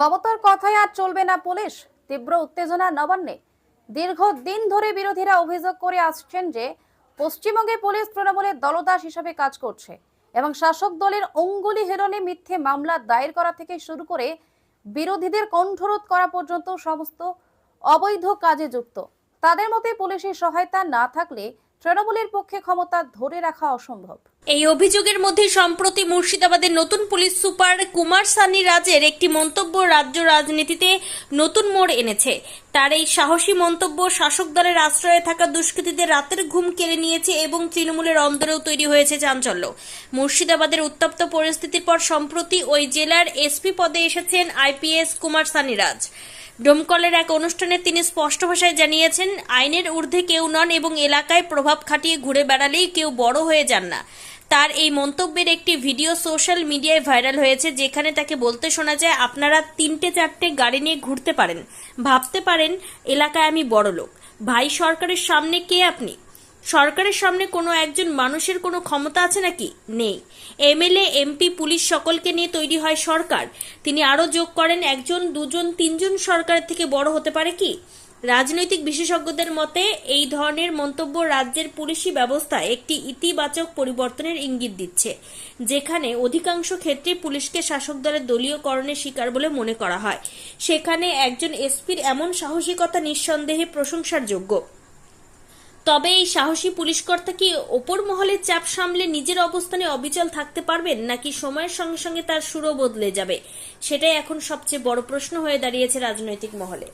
মমতার কথায় আর চলবে না পুলিশ। তীব্র উত্তেজনা নবান্নে দীর্ঘদিন ধরে বিরোধীরা অভিযোগ করে আসছেন যে, পশ্চিমবঙ্গে পুলিশ তৃণমূলের দলদাস হিসাবে কাজ করছে এবং শাসক দলের অঙ্গুলি হেলনে মিথ্যে মামলা দায়ের করা থেকে শুরু করে বিরোধীদের কণ্ঠরোধ করা পর্যন্ত সমস্ত অবৈধ কাজে যুক্ত। তাদের মতে পুলিশের সহায়তা না থাকলে তৃণমূলের পক্ষে ক্ষমতা ধরে রাখা অসম্ভব। এই অভিযোগের মধ্যে সম্প্রতি মুর্শিদাবাদের নতুন পুলিশ সুপার কুমার সানি রাজের একটি মন্তব্য রাজ্য রাজনীতিতে নতুন মোড় এনেছে। তার এই সাহসী মন্তব্য শাসক দলের আশ্রয়ে থাকা দুষ্কৃতীদের রাতের ঘুম কেড়ে নিয়েছে এবং তৃণমূলের অন্দরেও তৈরি হয়েছে চাঞ্চল্য। মুর্শিদাবাদের উত্তপ্ত পরিস্থিতির পর সম্প্রতি ওই জেলার এসপি পদে এসেছেন আইপিএস কুমার সানি রাজ। ডোমকলের এক অনুষ্ঠানে তিনি স্পষ্ট ভাষায় জানিয়েছেন, আইনের ঊর্ধ্বে কেউ নন এবং এলাকায় প্রভাব খাটিয়ে ঘুরে বেড়ালেই কেউ বড় হয়ে যান না। তার এই মন্তব্যের একটি ভিডিও সোশ্যাল মিডিয়ায় ভাইরাল হয়েছে, যেখানে তাকে বলতে শোনা যায়, আপনারা তিনটে চারটে গাড়ি নিয়ে ঘুরতে পারেন। ভাবতে পারেন, এলাকায় আমি বড় লোক। ভাই, সরকারের সামনে কে আপনি? সরকারের সামনে কোনো একজন মানুষের কোনো ক্ষমতা আছে নাকি? নেই। এমএলএ, এমপি, পুলিশ সকলকে নিয়ে তৈরি হয় সরকার। তিনি আরও যোগ করেন, একজন, দুজন, তিনজন সরকারের থেকে বড় হতে পারে কি? রাজনৈতিক বিশেষজ্ঞদের মতে, এই ধরনের মন্তব্য রাজ্যের পুলিশি ব্যবস্থায় একটি ইতিবাচক পরিবর্তনের ইঙ্গিত দিচ্ছে, যেখানে অধিকাংশ ক্ষেত্রে পুলিশকে শাসক দলের দলীয়করণের শিকার বলে মনে করা হয়। সেখানে একজন এসপির এমন সাহসিকতা নিঃসন্দেহে প্রশংসার যোগ্য। তবে এই সাহসী পুলিশকর্তা কি ওপর মহলের চাপ সামলে নিজের অবস্থানে অবিচল থাকতে পারবেন, নাকি সময়ের সঙ্গে সঙ্গে তার সুরও বদলে যাবে? সেটাই এখন সবচেয়ে বড় প্রশ্ন হয়ে দাঁড়িয়েছে রাজনৈতিক মহলে।